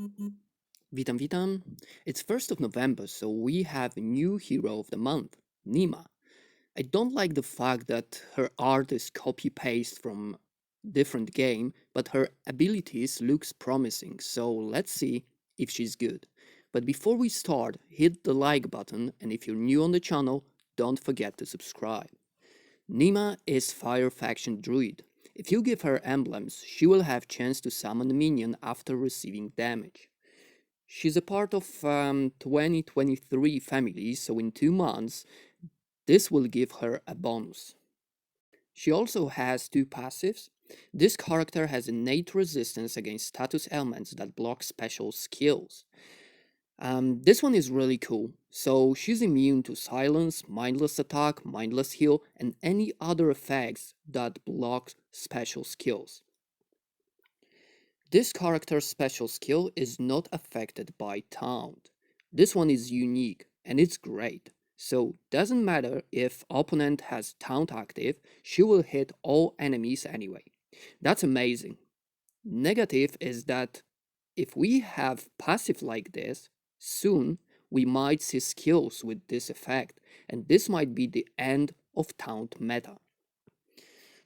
Witam, witam. It's 1st of November, so we have a new hero of the month, Nima. I don't like the fact that her art is copy paste from different game, but her abilities looks promising, so let's see if she's good. But before we start, hit the like button and if you're new on the channel, don't forget to subscribe. Nima is Fire Faction Druid. If you give her emblems, she will have chance to summon minion after receiving damage. She's a part of um, 2023 family, so in two months, this will give her a bonus. She also has two passives. This character has innate resistance against status elements that block special skills. Um, this one is really cool. So she's immune to silence, mindless attack, mindless heal, and any other effects that block special skills. This character's special skill is not affected by taunt. This one is unique and it's great. So doesn't matter if opponent has taunt active, she will hit all enemies anyway. That's amazing. Negative is that if we have passive like this, soon we might see skills with this effect, and this might be the end of taunt meta.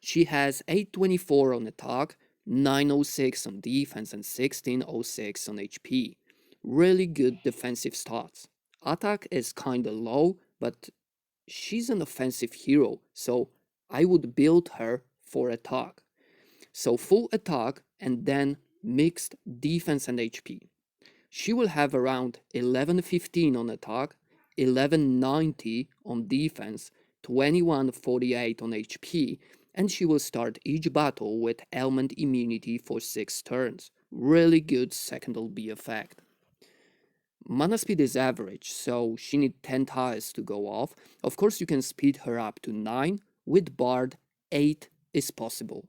She has 824 on attack, 906 on defense, and 1606 on HP. Really good defensive stats. Attack is kinda low, but she's an offensive hero, so I would build her for attack. So full attack and then mixed defense and HP. She will have around 1115 on attack, 1190 on defense, 2148 on HP, and she will start each battle with element immunity for 6 turns. Really good second LB effect. Mana speed is average, so she needs 10 tiles to go off. Of course, you can speed her up to 9. With Bard, 8 is possible.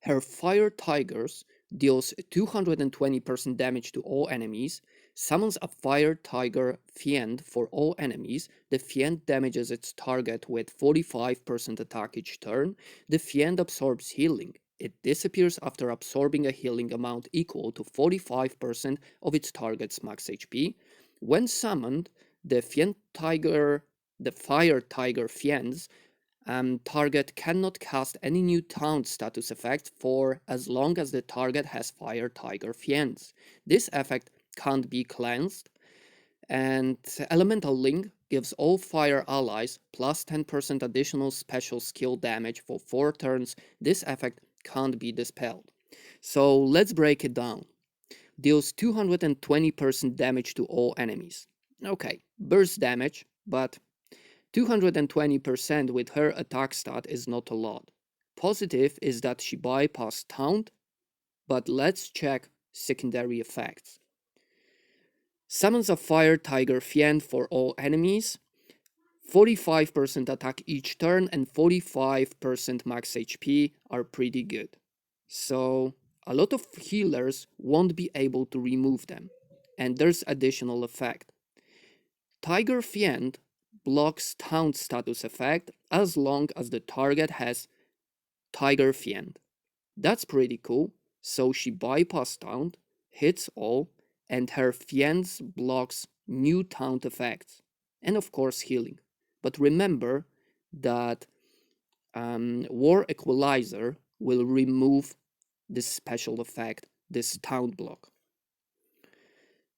Her Fire Tigers deals 220% damage to all enemies, summons a Fire Tiger Fiend for all enemies. The Fiend damages its target with 45% attack each turn. The Fiend absorbs healing. It disappears after absorbing a healing amount equal to 45% of its target's max HP. When summoned, the Fiend Tiger, the Fire Tiger Fiends um, target cannot cast any new taunt status effect for as long as the target has Fire Tiger Fiends. This effect can't be cleansed, and Elemental Link gives all fire allies plus 10% additional special skill damage for 4 turns. This effect can't be dispelled. So let's break it down. Deals 220% damage to all enemies. Okay, burst damage, but 220% with her attack stat is not a lot. Positive is that she bypassed taunt, but let's check secondary effects. Summons a Fire Tiger Fiend for all enemies, 45% attack each turn and 45% max HP are pretty good. So a lot of healers won't be able to remove them. And there's additional effect. Tiger Fiend blocks taunt status effect as long as the target has Tiger Fiend. That's pretty cool. So she bypass taunt, hits all, and her Fiends blocks new taunt effects. And of course healing. But remember that um, War Equalizer will remove this special effect, this taunt block.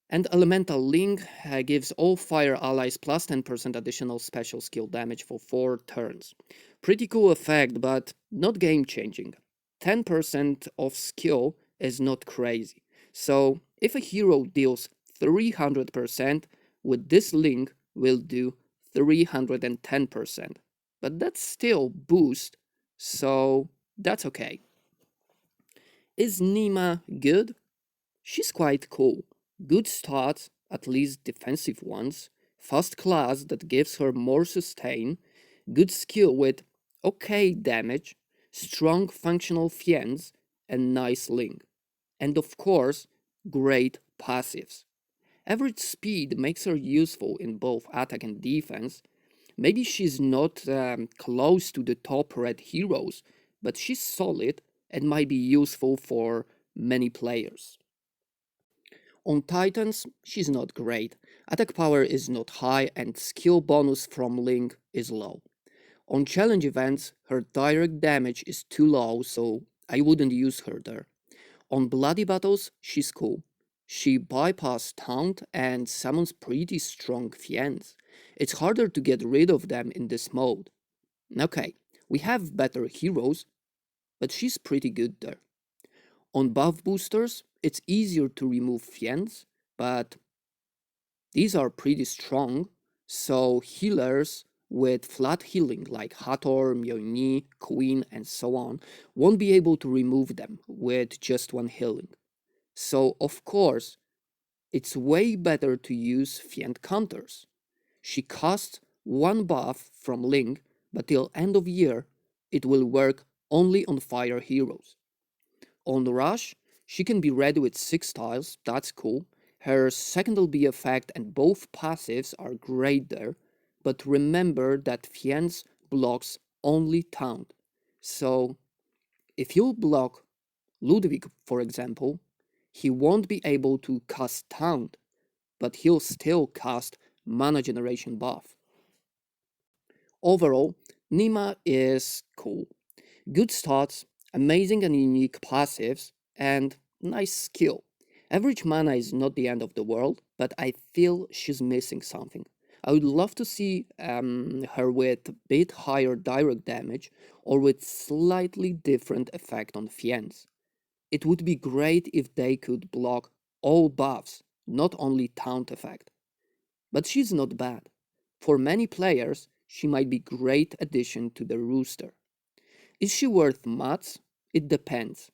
And Elemental Link uh, gives all fire allies plus 10% additional special skill damage for 4 turns. Pretty cool effect, but not game changing. 10% of skill is not crazy. So if a hero deals 300%, with this link will do 310%. But that's still boost, so that's okay. Is Nima good? She's quite cool. Good stats, at least defensive ones, fast class that gives her more sustain, good skill with okay damage, strong functional fiends, and nice link. And of course, great passives. Average speed makes her useful in both attack and defense. Maybe she's not um, close to the top red heroes, but she's solid and might be useful for many players. On Titans, she's not great. Attack power is not high and skill bonus from Link is low. On challenge events, her direct damage is too low, so I wouldn't use her there. On bloody battles, she's cool. She bypass taunt and summons pretty strong fiends. It's harder to get rid of them in this mode. Okay, we have better heroes, but she's pretty good there. On buff boosters, it's easier to remove fiends, but these are pretty strong, so healers with flat healing like Hathor, Mjolnir, Queen, and so on won't be able to remove them with just one healing. So, of course, it's way better to use Fiend counters. She costs one buff from Link, but till end of year, it will work only on fire heroes. On the Rush, she can be ready with 6 tiles, that's cool. Her second LB effect and both passives are great there, but remember that Fiends blocks only town. So, if you block Ludwig, for example, he won't be able to cast town, but he'll still cast Mana Generation buff. Overall, Nima is cool. Good stats, amazing and unique passives, and nice skill. Average mana is not the end of the world, but I feel she's missing something. I would love to see um, her with a bit higher direct damage or with slightly different effect on fiends. It would be great if they could block all buffs, not only taunt effect. But she's not bad. For many players, she might be great addition to the rooster. Is she worth mats? It depends.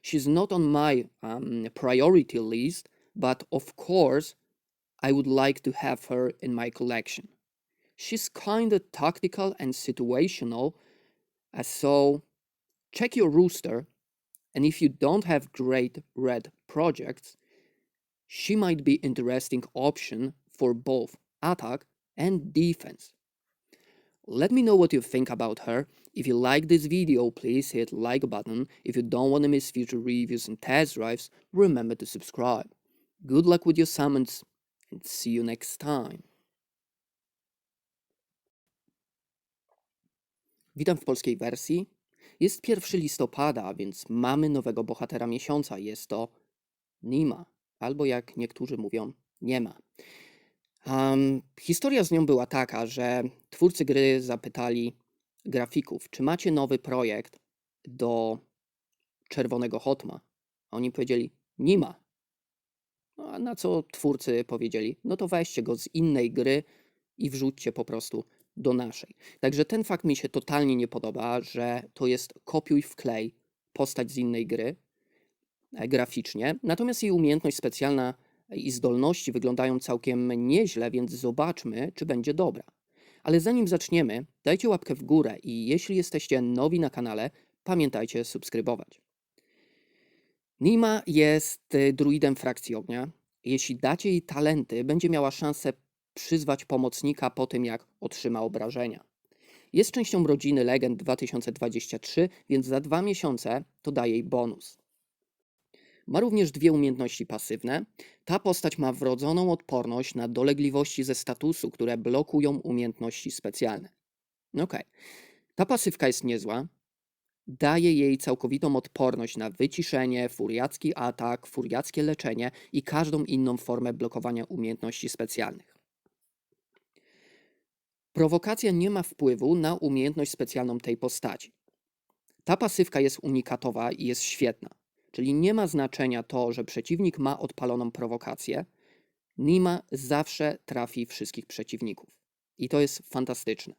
She's not on my um, priority list, but of course, I would like to have her in my collection. She's kinda tactical and situational, uh, so check your rooster, and if you don't have great red projects, she might be interesting option for both attack and defense. Let me know what you think about her. If you like this video, please hit like button. If you don't want to miss future reviews and test drives, remember to subscribe. Good luck with your summons see you next time. Witam w polskiej wersji. Jest 1 listopada, więc mamy nowego bohatera miesiąca. Jest to Nima, albo jak niektórzy mówią, nie ma. Um, historia z nią była taka, że twórcy gry zapytali grafików, czy macie nowy projekt do czerwonego Hotma? Oni powiedzieli, nie ma. No, na co twórcy powiedzieli, no to weźcie go z innej gry i wrzućcie po prostu do naszej. Także ten fakt mi się totalnie nie podoba, że to jest kopiuj wklej postać z innej gry e, graficznie, natomiast jej umiejętność specjalna i zdolności wyglądają całkiem nieźle, więc zobaczmy, czy będzie dobra. Ale zanim zaczniemy, dajcie łapkę w górę i jeśli jesteście nowi na kanale, pamiętajcie subskrybować. Nima jest y, druidem frakcji ognia. Jeśli dacie jej talenty, będzie miała szansę przyzwać pomocnika po tym, jak otrzyma obrażenia. Jest częścią rodziny Legend 2023, więc za dwa miesiące to daje jej bonus. Ma również dwie umiejętności pasywne. Ta postać ma wrodzoną odporność na dolegliwości ze statusu, które blokują umiejętności specjalne. Ok. Ta pasywka jest niezła. Daje jej całkowitą odporność na wyciszenie, furiacki atak, furiackie leczenie i każdą inną formę blokowania umiejętności specjalnych. Prowokacja nie ma wpływu na umiejętność specjalną tej postaci. Ta pasywka jest unikatowa i jest świetna. Czyli nie ma znaczenia to, że przeciwnik ma odpaloną prowokację. Nima zawsze trafi wszystkich przeciwników. I to jest fantastyczne.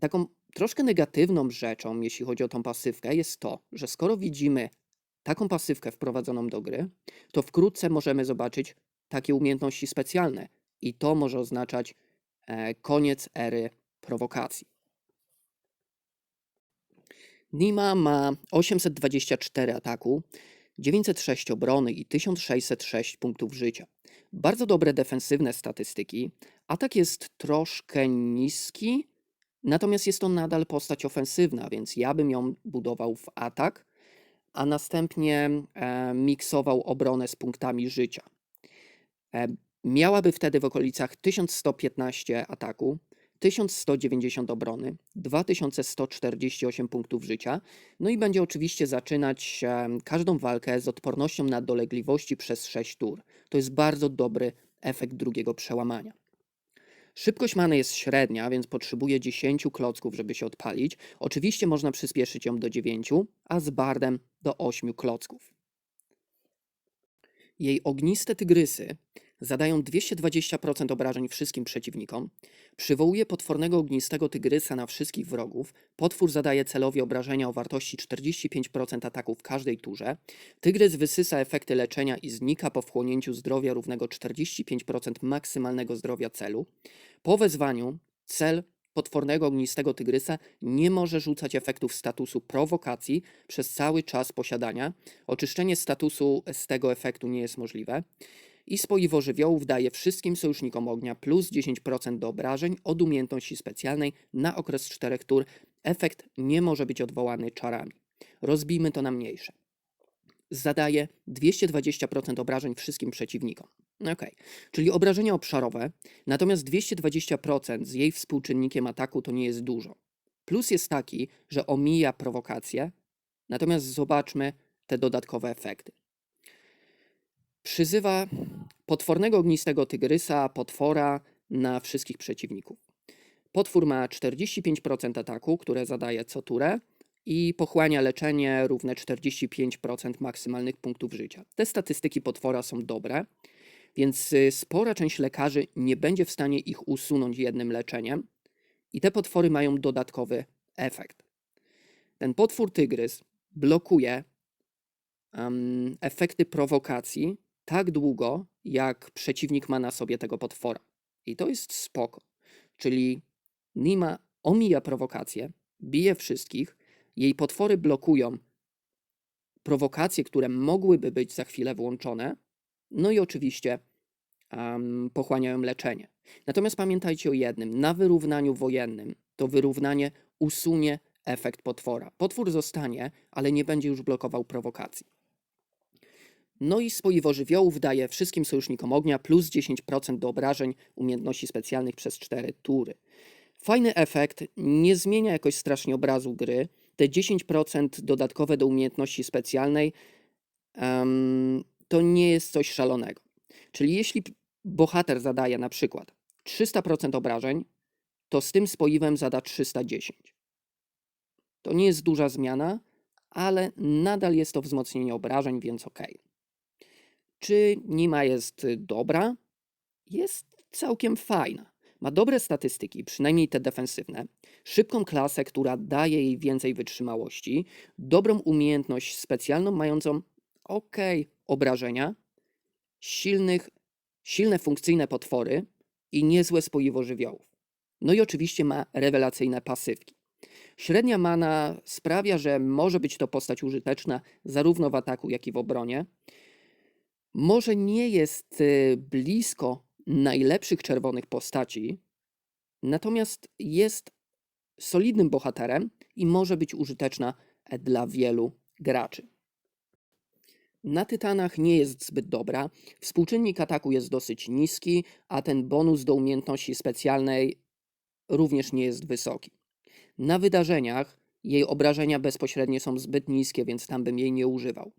Taką troszkę negatywną rzeczą, jeśli chodzi o tą pasywkę, jest to, że skoro widzimy taką pasywkę wprowadzoną do gry, to wkrótce możemy zobaczyć takie umiejętności specjalne. I to może oznaczać e, koniec ery prowokacji. Nima ma 824 ataku, 906 obrony i 1606 punktów życia. Bardzo dobre defensywne statystyki. Atak jest troszkę niski, natomiast jest to nadal postać ofensywna, więc ja bym ją budował w atak. a następnie e, miksował obronę z punktami życia. E, miałaby wtedy w okolicach 1115 ataku, 1190 obrony, 2148 punktów życia, no i będzie oczywiście zaczynać e, każdą walkę z odpornością na dolegliwości przez 6 tur. To jest bardzo dobry efekt drugiego przełamania. Szybkość many jest średnia, więc potrzebuje 10 klocków, żeby się odpalić. Oczywiście można przyspieszyć ją do 9, a z bardem do 8 klocków. Jej ogniste tygrysy zadają 220% obrażeń wszystkim przeciwnikom, przywołuje potwornego ognistego tygrysa na wszystkich wrogów, potwór zadaje celowi obrażenia o wartości 45% ataku w każdej turze, tygrys wysysa efekty leczenia i znika po wchłonięciu zdrowia równego 45% maksymalnego zdrowia celu. Po wezwaniu cel potwornego ognistego tygrysa nie może rzucać efektów statusu prowokacji przez cały czas posiadania. Oczyszczenie statusu z tego efektu nie jest możliwe. I spoiwo żywiołów daje wszystkim sojusznikom ognia plus 10% do obrażeń od umiejętności specjalnej na okres 4 tur. Efekt nie może być odwołany czarami. Rozbijmy to na mniejsze. Zadaje 220% obrażeń wszystkim przeciwnikom. Ok, czyli obrażenia obszarowe, natomiast 220% z jej współczynnikiem ataku to nie jest dużo. Plus jest taki, że omija prowokację, natomiast zobaczmy te dodatkowe efekty. Przyzywa potwornego ognistego tygrysa, potwora na wszystkich przeciwników. Potwór ma 45% ataku, które zadaje co turę i pochłania leczenie równe 45% maksymalnych punktów życia. Te statystyki potwora są dobre, więc y, spora część lekarzy nie będzie w stanie ich usunąć jednym leczeniem i te potwory mają dodatkowy efekt. Ten potwór tygrys blokuje um, efekty prowokacji tak długo, jak przeciwnik ma na sobie tego potwora. I to jest spoko. Czyli Nima omija prowokację, bije wszystkich, jej potwory blokują prowokacje, które mogłyby być za chwilę włączone, no i oczywiście um, pochłaniają leczenie. Natomiast pamiętajcie o jednym: na wyrównaniu wojennym to wyrównanie usunie efekt potwora. Potwór zostanie, ale nie będzie już blokował prowokacji. No i spoiwo żywiołów daje wszystkim sojusznikom ognia plus 10% do obrażeń umiejętności specjalnych przez 4 tury. Fajny efekt, nie zmienia jakoś strasznie obrazu gry. Te 10% dodatkowe do umiejętności specjalnej um, to nie jest coś szalonego. Czyli jeśli bohater zadaje na przykład 300% obrażeń, to z tym spoiwem zada 310. To nie jest duża zmiana, ale nadal jest to wzmocnienie obrażeń, więc ok. Czy Nima jest dobra? Jest całkiem fajna. Ma dobre statystyki, przynajmniej te defensywne, szybką klasę, która daje jej więcej wytrzymałości, dobrą umiejętność specjalną mającą ok obrażenia, silnych, silne funkcyjne potwory i niezłe spoiwo żywiołów. No i oczywiście ma rewelacyjne pasywki. Średnia mana sprawia, że może być to postać użyteczna zarówno w ataku, jak i w obronie. Może nie jest y, blisko najlepszych czerwonych postaci, natomiast jest solidnym bohaterem i może być użyteczna dla wielu graczy. Na Tytanach nie jest zbyt dobra. Współczynnik ataku jest dosyć niski, a ten bonus do umiejętności specjalnej również nie jest wysoki. Na wydarzeniach jej obrażenia bezpośrednie są zbyt niskie, więc tam bym jej nie używał.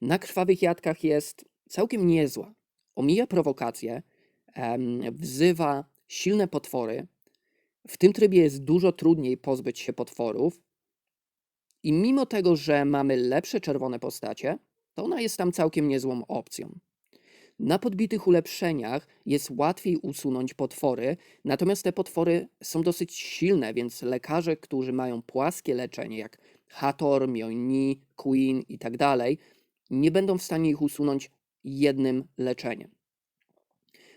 Na krwawych jadkach jest całkiem niezła. Omija prowokacje, wzywa silne potwory. W tym trybie jest dużo trudniej pozbyć się potworów. I mimo tego, że mamy lepsze czerwone postacie, to ona jest tam całkiem niezłą opcją. Na podbitych ulepszeniach jest łatwiej usunąć potwory, natomiast te potwory są dosyć silne, więc lekarze, którzy mają płaskie leczenie, jak Hathor, Mjolnir, Queen i tak dalej, nie będą w stanie ich usunąć jednym leczeniem.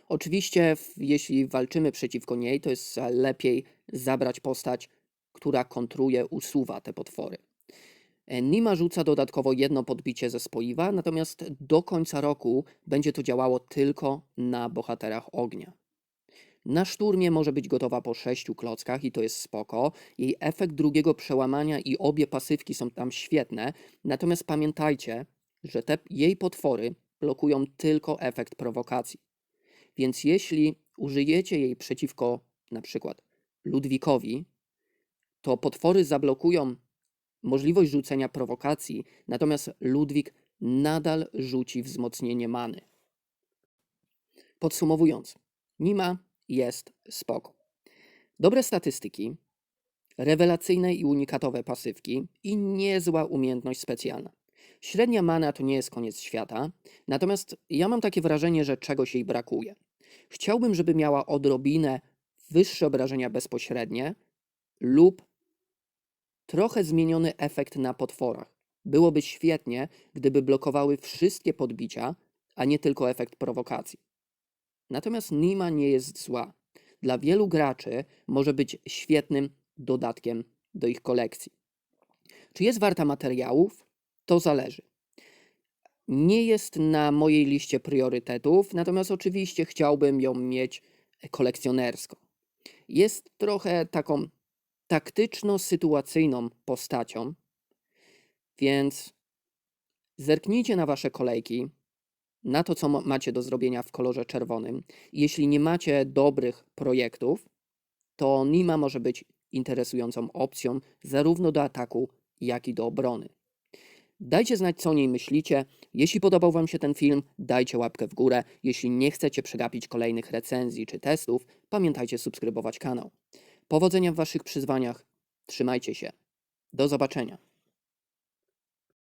Oczywiście, jeśli walczymy przeciwko niej, to jest lepiej zabrać postać, która kontruje, usuwa te potwory. E, Nima rzuca dodatkowo jedno podbicie ze spoiwa, natomiast do końca roku będzie to działało tylko na bohaterach ognia. Na szturmie może być gotowa po 6 klockach i to jest spoko. Jej efekt drugiego przełamania i obie pasywki są tam świetne. Natomiast pamiętajcie, że te jej potwory blokują tylko efekt prowokacji. Więc jeśli użyjecie jej przeciwko na przykład Ludwikowi, to potwory zablokują możliwość rzucenia prowokacji, natomiast Ludwik nadal rzuci wzmocnienie many. Podsumowując, Nima jest spoko. Dobre statystyki, rewelacyjne i unikatowe pasywki i niezła umiejętność specjalna. Średnia mana to nie jest koniec świata, natomiast ja mam takie wrażenie, że czegoś jej brakuje. Chciałbym, żeby miała odrobinę wyższe obrażenia bezpośrednie lub trochę zmieniony efekt na potworach. Byłoby świetnie, gdyby blokowały wszystkie podbicia, a nie tylko efekt prowokacji. Natomiast Nima nie jest zła. Dla wielu graczy może być świetnym dodatkiem do ich kolekcji. Czy jest warta materiałów? To zależy. Nie jest na mojej liście priorytetów, natomiast oczywiście chciałbym ją mieć kolekcjonersko. Jest trochę taką taktyczno-sytuacyjną postacią, więc zerknijcie na wasze kolejki, na to, co ma- macie do zrobienia w kolorze czerwonym. Jeśli nie macie dobrych projektów, to Nima może być interesującą opcją zarówno do ataku, jak i do obrony. Dajcie znać, co o niej myślicie. Jeśli podobał Wam się ten film, dajcie łapkę w górę. Jeśli nie chcecie przegapić kolejnych recenzji czy testów, pamiętajcie subskrybować kanał. Powodzenia w Waszych przyzwaniach. Trzymajcie się. Do zobaczenia.